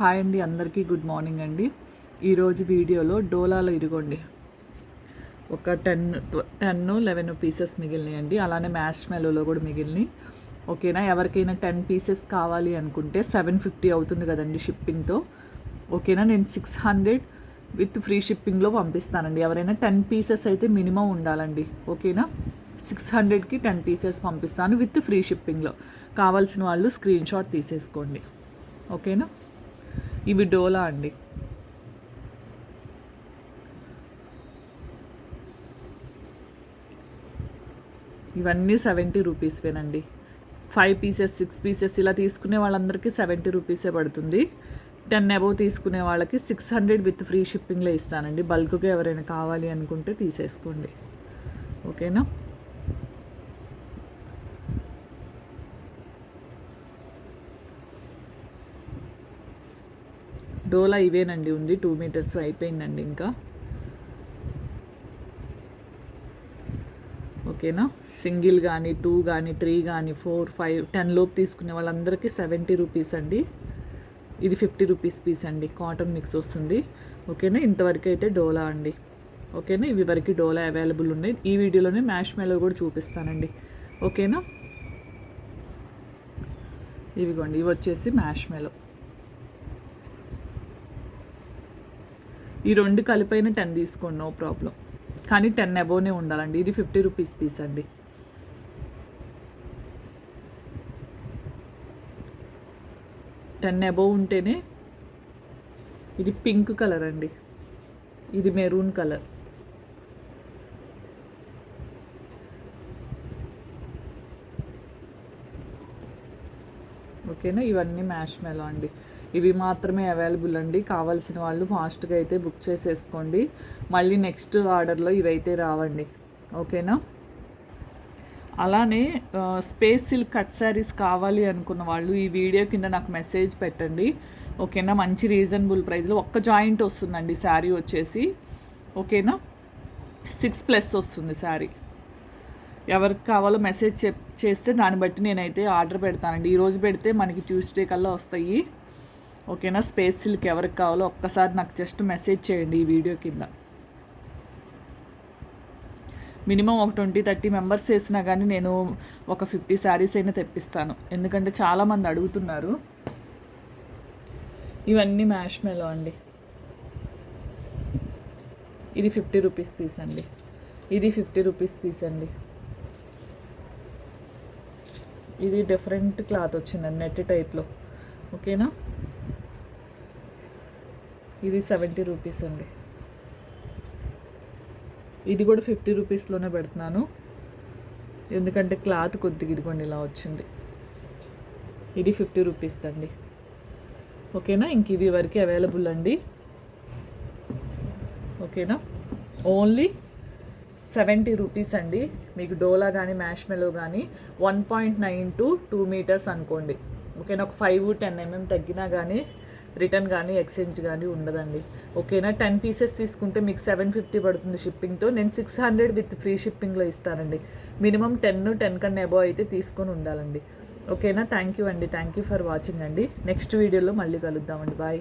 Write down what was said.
Hi అండి అందరికీ good morning అండి. ఈరోజు వీడియోలో డోలాలో ఇదిగోండి. ఒక టెన్ టెన్ లెవెన్ పీసెస్ మిగిలినాయండి అలానే మ్యాష్ మెలోలో కూడా మిగిలినాయి. ఓకేనా? ఎవరికైనా టెన్ పీసెస్ కావాలి అనుకుంటే సెవెన్ ఫిఫ్టీ అవుతుంది కదండి షిప్పింగ్తో. ఓకేనా? నేను సిక్స్ హండ్రెడ్ విత్ ఫ్రీ షిప్పింగ్లో పంపిస్తానండి. ఎవరైనా టెన్ పీసెస్ అయితే మినిమం ఉండాలండి. ఓకేనా? సిక్స్ హండ్రెడ్కి టెన్ పీసెస్ పంపిస్తాను విత్ ఫ్రీ షిప్పింగ్లో. కావాల్సిన వాళ్ళు స్క్రీన్ షాట్ తీసేసుకోండి. ఓకేనా? ఇవి డోలా అండి. ఇవన్నీ సెవెంటీ రూపీస్వేనండి ఫైవ్ పీసెస్ సిక్స్ పీసెస్ ఇలా తీసుకునే వాళ్ళందరికీ సెవెంటీ రూపీసే పడుతుంది. టెన్ అబవ్ తీసుకునే వాళ్ళకి సిక్స్ హండ్రెడ్ విత్ ఫ్రీ షిప్పింగ్లో ఇస్తానండి. బల్క్గా ఎవరైనా కావాలి అనుకుంటే తీసేసుకోండి. ఓకేనా? డోలా ఇవేనండి ఉంది టూ మీటర్స్ అయిపోయిందండి ఇంకా. ఓకేనా? సింగిల్ కానీ టూ కానీ త్రీ కానీ ఫోర్ ఫైవ్ టెన్ లోపు తీసుకునే వాళ్ళందరికీ సెవెంటీ రూపీస్ అండి. ఇది ఫిఫ్టీ రూపీస్ పీస్ అండి కాటన్ మిక్స్ వస్తుంది. ఓకేనా? ఇంతవరకు అయితే డోలా అండి. ఓకేనా? ఇవి వరకు డోలా అవైలబుల్ ఉన్నాయి. ఈ వీడియోలోనే మ్యాష్ మేలో కూడా చూపిస్తానండి. ఓకేనా? ఇవిగోండి ఇవి వచ్చేసి మ్యాష్ మేలో ఈ రెండు కలిపైన టెన్ తీసుకోండి నో ప్రాబ్లం కానీ టెన్ అబోనే ఉండాలండి. ఇది ఫిఫ్టీ రూపీస్ పీస్ అండి. టెన్ అబోవ్ ఉంటేనే ఇది పింక్ కలర్ అండి. ఇది మెరూన్ కలర్ ఓకేనా? ఇవన్నీ మ్యాష్ మెలో అండి. ఇవి మాత్రమే అవైలబుల్ అండి. కావాల్సిన వాళ్ళు ఫాస్ట్గా అయితే బుక్ చేసేసుకోండి. మళ్ళీ నెక్స్ట్ ఆర్డర్లో ఇవైతే రావండి. ఓకేనా? అలానే స్పేస్ సిల్క్ కట్ శారీస్ కావాలి అనుకున్న వాళ్ళు ఈ వీడియో కింద నాకు మెసేజ్ పెట్టండి. ఓకేనా? మంచి రీజనబుల్ ప్రైస్లో ఒక్క జాయింట్ వస్తుందండి శారీ వచ్చేసి. ఓకేనా? సిక్స్ ప్లస్ వస్తుంది శారీ. ఎవరికి కావాలో మెసేజ్ చెప్ చేస్తే దాన్ని బట్టి నేనైతే ఆర్డర్ పెడతానండి. ఈరోజు పెడితే మనకి ట్యూస్డే కల్లా వస్తాయి. ఓకేనా? స్పేస్ సిల్క్ ఎవరికి కావాలో ఒక్కసారి నాకు జస్ట్ మెసేజ్ చేయండి ఈ వీడియో కింద. మినిమం ఒక ట్వంటీ థర్టీ మెంబర్స్ వేసినా కానీ నేను ఒక ఫిఫ్టీ శారీస్ అయినా తెప్పిస్తాను. ఎందుకంటే చాలామంది అడుగుతున్నారు. ఇవన్నీ మ్యాష్ మెలో అండి. ఇది ఫిఫ్టీ రూపీస్ పీస్ అండి. ఇది ఫిఫ్టీ రూపీస్ పీస్ అండి. ఇది డిఫరెంట్ క్లాత్ వచ్చిందండి నెట్ టైప్లో ఓకేనా? ఇది సెవెంటీ రూపీస్ అండి. ఇది కూడా ఫిఫ్టీ రూపీస్లోనే పెడుతున్నాను. ఎందుకంటే క్లాత్ కొద్దిగా ఇదిగోండి ఇలా వచ్చింది. ఇది ఫిఫ్టీ రూపీస్ అండి ఓకేనా? ఇంక ఇవి వరకు అవైలబుల్ అండి. ఓకేనా? ఓన్లీ సెవెంటీ రూపీస్ అండి. మీకు డోలా కానీ మ్యాష్ మెలో కానీ one point nine to two meters అనుకోండి. ఓకేనా ఒక ఫైవ్ టెన్ ఎంఎం తగ్గినా కానీ రిటర్న్ కానీ ఎక్స్చేంజ్ కానీ ఉండదండి. ఓకేనా? టెన్ పీసెస్ తీసుకుంటే మీకు సెవెన్ ఫిఫ్టీ పడుతుంది షిప్పింగ్తో. నేను సిక్స్ హండ్రెడ్ విత్ ఫ్రీ షిప్పింగ్లో ఇస్తానండి. మినిమం టెన్ టెన్ కన్నా అబో అయితే తీసుకొని ఉండాలండి. ఓకేనా? థ్యాంక్ యూ అండి. థ్యాంక్ యూ ఫర్ వాచింగ్ అండి. నెక్స్ట్ వీడియోలో మళ్ళీ కలుద్దామండి. బాయ్.